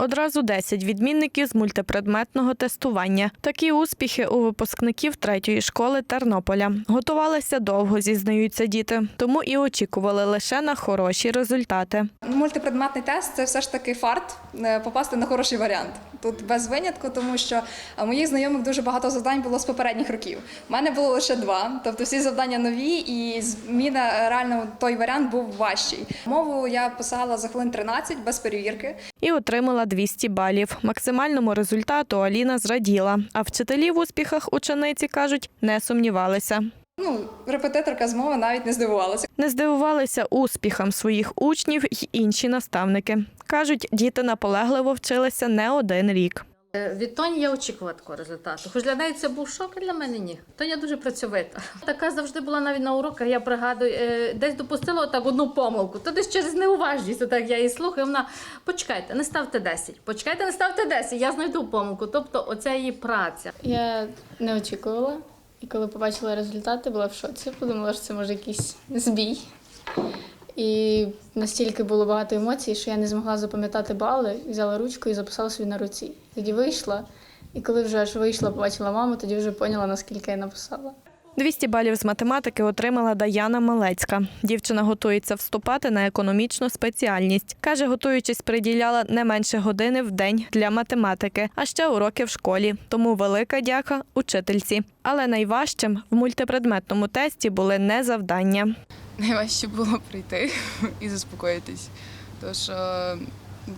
Одразу 10 відмінників з мультипредметного тестування. Такі успіхи у випускників третьої школи Тернополя. Готувалися довго, зізнаються діти, тому і очікували лише на хороші результати. Мультипредметний тест це все ж таки фарт е, попасти на хороший варіант. Тут без винятку, тому що е, моїх знайомих дуже багато завдань було з попередніх років. У мене було лише два, тобто всі завдання нові, і зміна е, реально той варіант був важчий. Мову я писала за хвилин 13 без перевірки. І отримала 200 балів. Максимальному результату Аліна зраділа. А вчителі в успіхах учениці кажуть, не сумнівалися. Ну, репетиторка з мови навіть не здивувалася. Не здивувалися успіхам своїх учнів й інші наставники. Кажуть, діти наполегливо вчилися не один рік. Е, Від Тоні я очікувала такого результату. Хоч для неї це був шок, а для мене ні. Тоня дуже працьовита. Така завжди була навіть на уроках. Я пригадую, е, десь допустила так одну помилку. То десь через неуважність, отак я її слухаю. Вона почекайте, не ставте 10. Почекайте, не ставте 10, я знайду помилку. Тобто, оця її праця. Я не очікувала. І коли побачила результати, була в шоці. Подумала, що це може якийсь збій. І настільки було багато емоцій, що я не змогла запам'ятати бали, взяла ручку і записала собі на руці. Тоді вийшла, і коли вже аж вийшла, побачила маму, тоді вже поняла, наскільки я написала. 200 балів з математики отримала Даяна Малецька. Дівчина готується вступати на економічну спеціальність. Каже, готуючись, приділяла не менше години в день для математики, а ще уроки в школі. Тому велика дяка учительці. Але найважчим в мультипредметному тесті були не завдання. Найважче було прийти і заспокоїтись. Тому що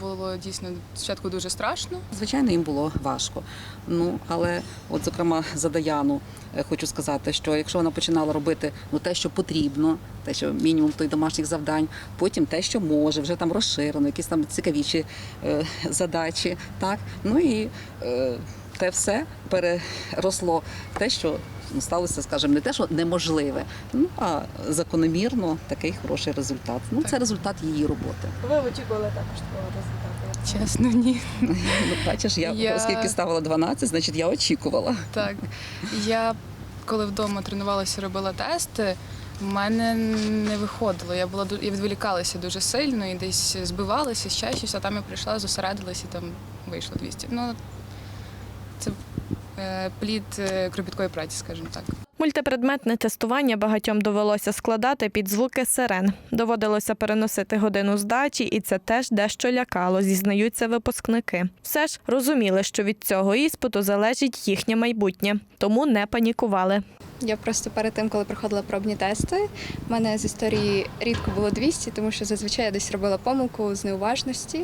було дійсно спочатку дуже страшно. Звичайно, їм було важко. Ну але, от, зокрема, за Даяну е, хочу сказати, що якщо вона починала робити ну те, що потрібно, те, що мінімум той домашніх завдань, потім те, що може, вже там розширено, якісь там цікавіші е, задачі, так ну і е, те все переросло те, що сталося, скажімо, не те, що неможливе, ну а закономірно такий хороший результат. Ну це результат її роботи. Ви очікували також такого результату? Чесно, ні. Ну, бачиш, я, Я- оскільки ставила 12, значить я очікувала. Так. Я коли вдома тренувалася, робила тести, в мене не виходило. Я була я відволікалася дуже сильно і десь збивалася ще щось, а там я прийшла, зосередилася і там вийшло 200. Ну, це плід е, кропіткої праці, скажімо так. Мультипредметне тестування багатьом довелося складати під звуки сирен. Доводилося переносити годину здачі, і це теж дещо лякало, зізнаються випускники. Все ж розуміли, що від цього іспиту залежить їхнє майбутнє, тому не панікували. Я просто перед тим, коли проходила пробні тести, в мене з історії рідко було 200, тому що зазвичай я десь робила помилку з неуважності,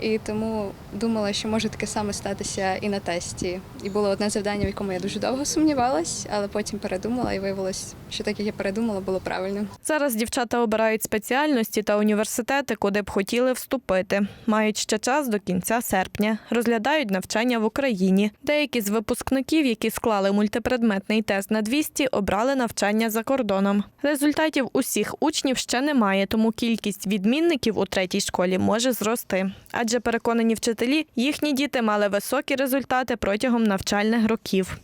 і тому думала, що може таке саме статися і на тесті. І було одне завдання, в якому я дуже довго сумнівалась, але потім передумала і виявилось, що так як я передумала, було правильно. Зараз дівчата обирають спеціальності та університети, куди б хотіли вступити. Мають ще час до кінця серпня. Розглядають навчання в Україні. Деякі з випускників, які склали мультипредметний тест на 200, обрали навчання за кордоном. Результатів усіх учнів ще немає, тому кількість відмінників у третій школі може зрости. Адже переконані вчителі, їхні діти мали високі результати протягом навчальних років.